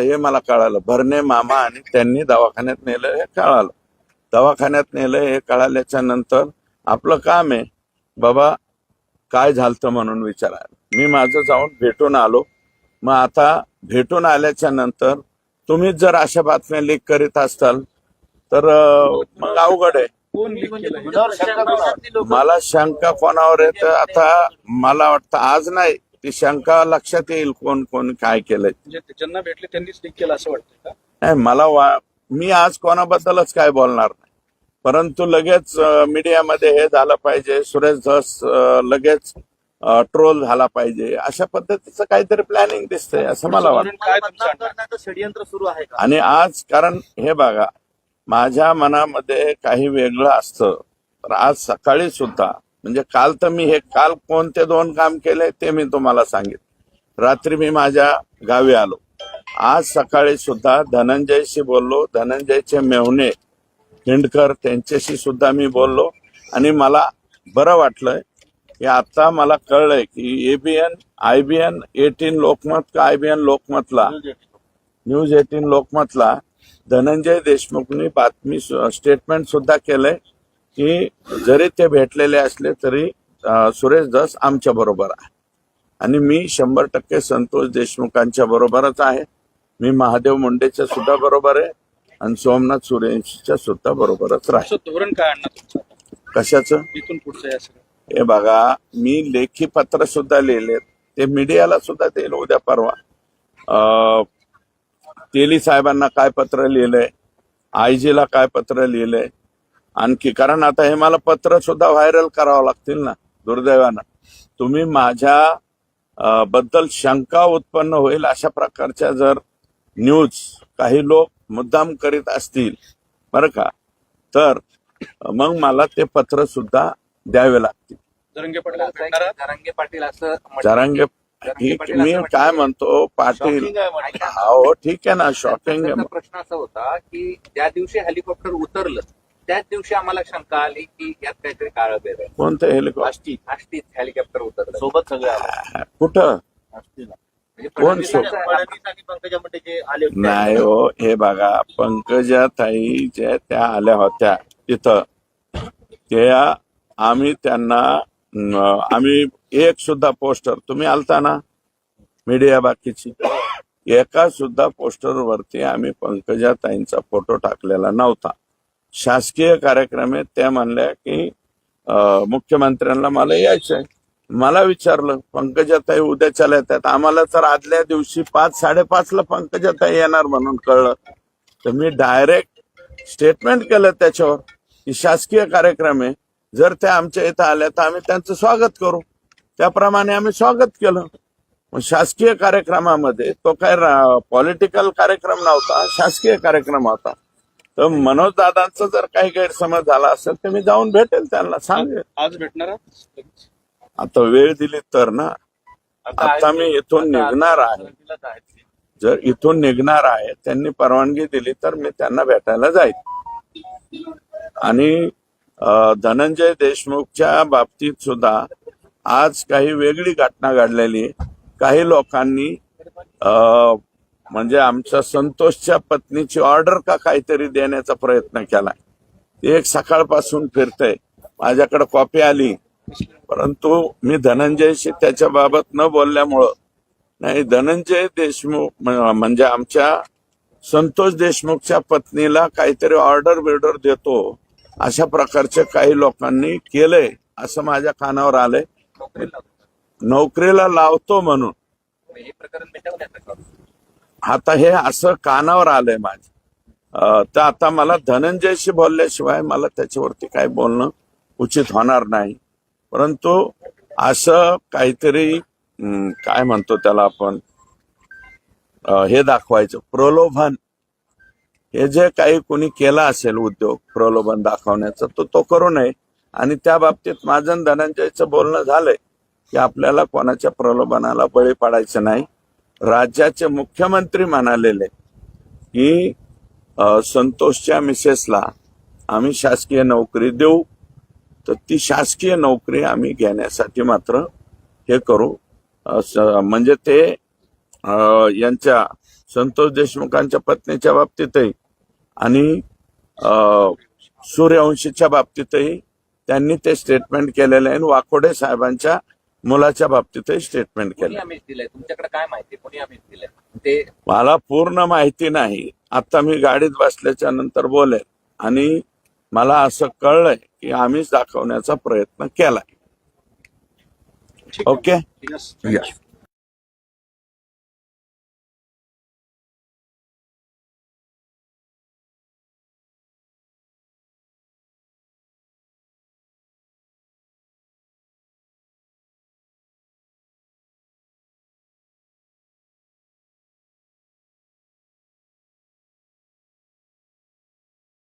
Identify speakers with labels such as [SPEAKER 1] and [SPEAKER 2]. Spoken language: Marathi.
[SPEAKER 1] हे मला कळालं. भरणे मामा आणि त्यांनी दवाखान्यात नेलं हे कळालं. दवाखान्यात नेलं हे कळाल्याच्या नंतर आपलं काम आहे बाबा काय झालतं म्हणून विचारायला मी माझं जाऊन भेटून आलो. मग आता भेटून आल्याच्यानंतर तुम्हीच जर अशा बातम्या लीक करीत असताल तर मग अवघड आहे? मला शंका कोणावर येत आता मला वाटतं आज नाही. ती शंका लक्षात येईल कोण कोण काय केलंय.
[SPEAKER 2] म्हणजे ते ज्यांना भेटले त्यांनीच लीक केलं असं वाटतंय का?
[SPEAKER 1] नाही मला वा मी आज कोणाबद्दलच काय बोलणार नाही. परंतु लगेच मीडियामध्ये हे झालं पाहिजे सुरेश धस लगेच ट्रोल झाला पाहिजे अशा पद्धतीचं काहीतरी प्लॅनिंग दिसतंय असं मला वाटतं.
[SPEAKER 3] षडयंत्र सुरू आहे का?
[SPEAKER 1] आणि आज कारण हे बघा माझ्या मनामध्ये काही वेगळं असतं. तर आज सकाळी सुद्धा म्हणजे काल तर मी हे काल कोणते दोन काम केले ते मी तुम्हाला सांगितलं. रात्री मी माझ्या गावी आलो. आज सकाळी सुद्धा धनंजयशी बोललो. धनंजयचे मेहुणे हिंडकर त्यांच्याशी सुद्धा मी बोललो. आणि मला बरं वाटलंय की आता मला कळलंय की एबीएन एन एटीन लोकमत का आय बी एन लोकमतला? न्यूज एटीन लोकमतला धनंजय देशमुखनी बातमी स्टेटमेंट सुद्धा केलंय. की जरी ते भेटलेले असले तरी सुरेश धस आमच्या बरोबर आहे. आणि मी शंभर टक्के संतोष देशमुखांच्या बरोबरच आहे. मी महादेव मुंडेच्या सुद्धा बरोबर आहे आणि सोमनाथ सूर्यवंशीच्या सुद्धा बरोबरच राहील.
[SPEAKER 2] धोरण काय आणणार
[SPEAKER 1] कशाचं?
[SPEAKER 2] इथून पुढचं
[SPEAKER 1] हे बघा मी लेखी पत्र सुद्धा लिहिलेत. ते मीडियाला सुद्धा देईल उद्या परवा. अं, तेली साहेबांना काय पत्र लिहिलंय आयजीला काय पत्र लिहिलंय आणखी कारण आता हे मला पत्र सुद्धा व्हायरल करावं लागतील ना दुर्दैवानं. तुम्ही माझ्या बद्दल शंका उत्पन्न होईल अशा प्रकारच्या जर न्यूज काही लोक मुद्दाम करीत असतील बरं का? तर मग मला ते पत्र सुद्धा द्यावे लागतील.
[SPEAKER 2] जरंगे पाटील
[SPEAKER 3] असं
[SPEAKER 1] मी काय. म्हणतो पाटील. हो ठीक आहे ना शॉकिंग
[SPEAKER 3] प्रश्न असा होता की ज्या दिवशी हेलिकॉप्टर उतरलं त्याच दिवशी आम्हाला शंका आली की यात काहीतरी काळं बेर आहे.
[SPEAKER 1] कोणतं हेलिकॉप्टर?
[SPEAKER 3] आष्टी आष्टीत हेलिकॉप्टर उतरलं. सोबत सगळे
[SPEAKER 1] कुठं?
[SPEAKER 3] म्हणजे
[SPEAKER 1] कोण
[SPEAKER 3] फडणवीस
[SPEAKER 1] सोबत?
[SPEAKER 3] फडणवीस आणि पंकजा मुंडे जे आले होते.
[SPEAKER 1] नाही हो हे बघा पंकजा ताई ज्या त्या आल्या होत्या तिथं त्या आम्ही त्यांना आम्ही एक सुद्धा पोस्टर तुम्ही आलता ना मीडिया बाकीची? एका सुद्धा पोस्टर वरती आम्ही पंकजा ताईंचा फोटो टाकलेला नव्हता. शासकीय कार्यक्रम आहे त्या म्हणल्या की मुख्यमंत्र्यांना मला यायचंय. मला विचारलं पंकजाताई उद्याच्या येतात. आम्हाला तर आदल्या दिवशी पाच साडेपाच ला पंकजाताई येणार म्हणून कळलं. तर मी डायरेक्ट स्टेटमेंट केलं त्याच्यावर की शासकीय कार्यक्रम आहे जर त्या आमच्या इथं आल्या तर आम्ही त्यांचं स्वागत करू. त्याप्रमाणे आम्ही स्वागत केलं. मग शासकीय कार्यक्रमामध्ये तो काय पॉलिटिकल कार्यक्रम नव्हता शासकीय कार्यक्रम होता. तर मनोज दादांचा जर काही गैरसमज झाला असेल तर मी जाऊन भेटेल त्यांना सांगेल
[SPEAKER 2] आज भेटणार आहात?
[SPEAKER 1] आता वेळ दिली तर ना आता मी इथून निघणार आहे जर इथून निघणार आहे त्यांनी परवानगी दिली तर मी त्यांना भेटायला जाईल आणि अं, धनंजय देशमुखच्या बाबतीत सुद्धा आज काही वेगळी घटना घडलेली आहे. काही लोकांनी अं, म्हणजे आमच्या संतोषच्या पत्नीची ऑर्डर का काहीतरी देण्याचा प्रयत्न केलाय ते एक सकाळपासून फिरतय माझ्याकडे कॉपी आली. परंतु मी धनंजयशी त्याच्या बाबत न बोलल्यामुळं नाही धनंजय देशमुख म्ह- म्हणजे आमच्या संतोष देशमुखच्या पत्नीला काहीतरी ऑर्डर बिर्डर देतो अशा प्रकारचे काही लोकांनी केलंय असं माझ्या कानावर आलंय.
[SPEAKER 3] नोकरीला
[SPEAKER 1] लावतो. म्हणून. आता हे असं कानावर आलंय माझ्या तर आता मला धनंजयशी बोलल्याशिवाय मला त्याच्यावरती काय बोलणं उचित होणार नाही. परंतु असं काहीतरी काय म्हणतो त्याला आपण हे दाखवायचं प्रलोभन. हे जे काही कोणी केलं असेल उद्योग प्रलोभन दाखवण्याचं तो तो करू नये. आणि त्या बाबतीत माझं धनंजयचं बोलणं झालंय की आपल्याला कोणाच्या प्रलोभनाला बळी पडायचं नाही. राज्याचे मुख्यमंत्री म्हणालेले की संतोषच्या मिसेसला आम्ही शासकीय नोकरी देऊ. तर ती शासकीय नोकरी आम्ही घेण्यासाठी मात्र हे करू. म्हणजे ते यांच्या संतोष देशमुखांच्या पत्नीच्या बाबतीतही आणि सूर्यवंशीच्या बाबतीतही त्यांनी ते स्टेटमेंट केलेलं आहे. आणि वाकोडे साहेबांच्या मुलाच्या बाबतीतही स्टेटमेंट केलं.
[SPEAKER 3] तुमच्याकडे काय माहिती कोणी आमिष दिलंय? ते
[SPEAKER 1] मला पूर्ण माहिती नाही. आता मी गाडीत बसल्याच्या नंतर बोलेल. आणि मला असं कळलंय की आम्हीच दाखवण्याचा प्रयत्न केलाय. ओके.